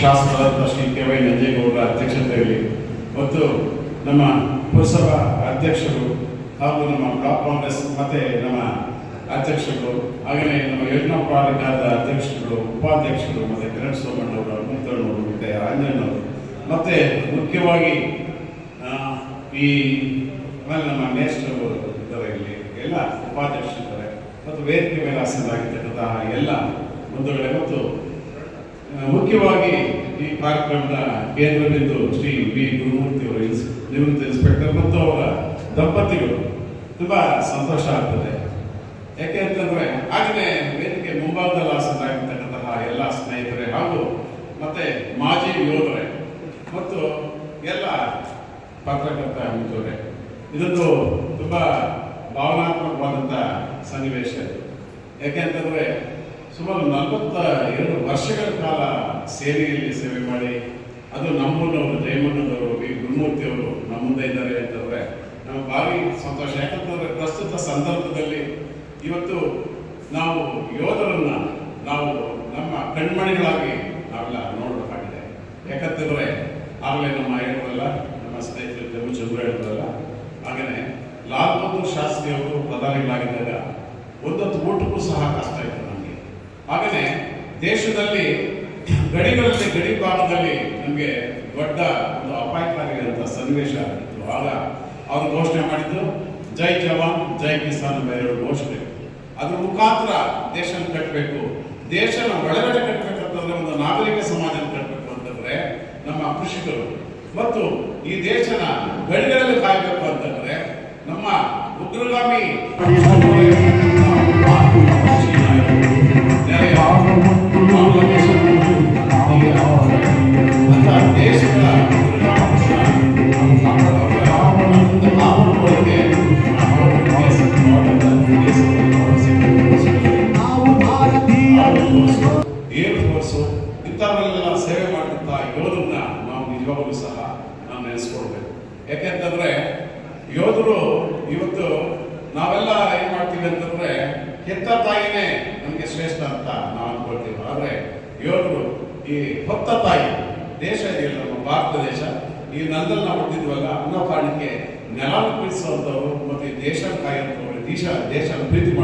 ಶಾಸಕರಾದ Shri K Y ನಂಜೇಗೌಡರ ಅಧ್ಯಕ್ಷತೆಯಲ್ಲಿ ಮತ್ತು ನಮ್ಮ ಪುರಸಭಾ ಅಧ್ಯಕ್ಷರು ಹಾಗೂ ನಮ್ಮ ಬ್ಲಾಕ್ ಕಾಂಗ್ರೆಸ್ ಮತ್ತೆ ನಮ್ಮ ಅಧ್ಯಕ್ಷರು ಹಾಗೆಯೇ ನಮ್ಮ ಯೋಜನಾ ಪ್ರಾಧಿಕಾರದ ಅಧ್ಯಕ್ಷರುಗಳು ಉಪಾಧ್ಯಕ್ಷರು ಮತ್ತೆ ಕಿರಣ್ ಸೋಮಣ್ಣವರು ಅನಂತಣ್ಣವರು ಮತ್ತೆ ಆಂಜನವರು ಮತ್ತೆ ಮುಖ್ಯವಾಗಿ ಈ ಆಮೇಲೆ ನಮ್ಮ ನೆಕ್ಸ್ಟ್ ಇದ್ದಾರೆ ಇಲ್ಲಿ, ಎಲ್ಲ ಉಪಾಧ್ಯಕ್ಷರಿದ್ದಾರೆ. ಮತ್ತು ವೇದಿಕೆ ಮೇಲೆ ಆಸೀನರಾಗಿರ್ತಕ್ಕಂತಹ ಎಲ್ಲ ಬಂಧುಗಳೇ ಮತ್ತು ಮುಖ್ಯವಾಗಿ ಈ ಕಾರ್ಯಕ್ರಮದ ಕೇಂದ್ರ ಬಿಂದು ಶ್ರೀ ವಿ. ಗುರುಮೂರ್ತಿ ಅವರು ನಿವೃತ್ತ ಇನ್ಸ್ಪೆಕ್ಟರ್ ಮತ್ತು ಅವರ ದಂಪತಿಗಳು. ತುಂಬ ಸಂತೋಷ ಆಗ್ತದೆ. ಯಾಕೆ ಅಂತಂದ್ರೆ ಆಗಲೇ ವೇದಿಕೆ ಮುಂಭಾಗದಲ್ಲಿ ಆಸರಾಗಿರ್ತಕ್ಕಂತಹ ಎಲ್ಲ ಸ್ನೇಹಿತರೆ ಹಾಗೂ ಮತ್ತೆ ಮಾಜಿ ಯೋಧರೇ ಮತ್ತು ಎಲ್ಲ ಪತ್ರಕರ್ತ ಮಿತ್ರರೇ, ಇದೊಂದು ತುಂಬ ಭಾವನಾತ್ಮಕವಾದಂಥ ಸನ್ನಿವೇಶ. ಯಾಕೆ ಯಾಕೆಂತಂದ್ರೆ ಸುಮಾರು ನಲವತ್ತ ಎರಡು ವರ್ಷಗಳ ಕಾಲ ಸೇನೆಯಲ್ಲಿ ಸೇವೆ ಮಾಡಿ, ಅದು ನಮ್ಮನ್ನವರು ಜಯಮಣ್ಣದವರು ವಿ. ಗುರುಮೂರ್ತಿ ಅವರು ನಮ್ಮ ಮುಂದೆ ಇದ್ದಾರೆ ಅಂತಂದ್ರೆ ನಮಗೆ ಭಾರಿ ಸಂತೋಷ. ಯಾಕಂತಂದ್ರೆ ಪ್ರಸ್ತುತ ಸಂದರ್ಭದಲ್ಲಿ ಇವತ್ತು ನಾವು ಯೋಧರನ್ನ ನಾವು ನಮ್ಮ ಕಣ್ಮಣಿಗಳಾಗಿ ನಾವೆಲ್ಲ ನೋಡಬೇಕಾಗಿದೆ. ಯಾಕಂತಂದರೆ ಆಗಲೇ ನಮ್ಮ ಹೇಳಿದ್ರಲ್ಲ ನಮ್ಮ ಸ್ನೇಹಿತರು ಜಮ್ಮು ಚಂದ್ರ ಹೇಳಿದ್ರಲ್ಲ ಹಾಗೆಯೇ ಲಾಲ್ ಬಹದ್ದೂರ್ ಶಾಸ್ತ್ರಿ ಅವರು ಪ್ರಧಾನಿಗಳಾಗಿದ್ದಾಗ ಒಂದೊಂದು ಊಟಕ್ಕೂ ಸಹ ಕಷ್ಟ ಇತ್ತು. ಹಾಗೆಯೇ ದೇಶದಲ್ಲಿ ಗಡಿಗಳಲ್ಲಿ, ಗಡಿ ಭಾಗದಲ್ಲಿ ನಮಗೆ ದೊಡ್ಡ ಒಂದು ಅಪಾಯಕಾರಿಯಾದಂಥ ಸನ್ನಿವೇಶ ಆಗಿತ್ತು. ಆಗ ಅವರು ಘೋಷಣೆ ಮಾಡಿದ್ದು ಜೈ ಜವಾನ್, ಜೈ ಕಿಸಾನ್ ಎರಡು ಘೋಷಣೆ. ಅದರ ಮುಖಾಂತರ ದೇಶನ ಕಟ್ಟಬೇಕು ದೇಶನ ಒಳಗಡೆ ಕಟ್ಟಬೇಕಂತಂದ್ರೆ ಒಂದು ನಾಗರಿಕ ಸಮಾಜನ ಕಟ್ಟಬೇಕು ಅಂತಂದ್ರೆ ನಮ್ಮ ಕೃಷಿಕರು. ಮತ್ತು ಈ ದೇಶನ ಗಡಿಗಳಲ್ಲಿ ಕಾಯಬೇಕು ಅಂತಂದ್ರೆ ನಮ್ಮ ಉಗ್ರಗಾಮಿ ಏರ್ ಫೋರ್ಸು ಇಂಥವರೆಲ್ಲ ಸೇವೆ ಮಾಡಿದಂಥ ಯೋಧರನ್ನ ನಾವು ನಿಜವಾಗಲೂ ಸಹ ನಾವು ನೆನೆಸ್ಕೊಳ್ಬೇಕು. ಯಾಕೆಂತಂದ್ರೆ, ಯೋಧರು ಇವತ್ತು ನಾವೆಲ್ಲ ಏನ್ ಮಾಡ್ತೀವಿ ಅಂತಂದ್ರೆ ಹೆತ್ತ ತಾಯಿನೇ ನಮಗೆ ಶ್ರೇಷ್ಠ ಅಂತ ನಾವು ಅನ್ಕೊಳ್ತೀವಿ. ಆದ್ರೆ ಯೋಧರು ಈ ಹೊತ್ತ ತಾಯಿ, ದೇಶ ಇದೆಯಲ್ಲ, ನಮ್ಮ ಭಾರತ ದೇಶ, ಈ ನಂದಲ್ಲಿ ನಾವು ಹುಟ್ಟಿದ್ವಲ್ಲ, ಅನ್ನೋ ಕಾರಣಕ್ಕೆ ನೆಲ ಪ್ರೀತಿಸುವಂಥವ್ರು ಮತ್ತು ದೇಶ ಕಾಯುವಂಥವ್ರು ದೇಶ ದೇಶ ಪ್ರೀತಿ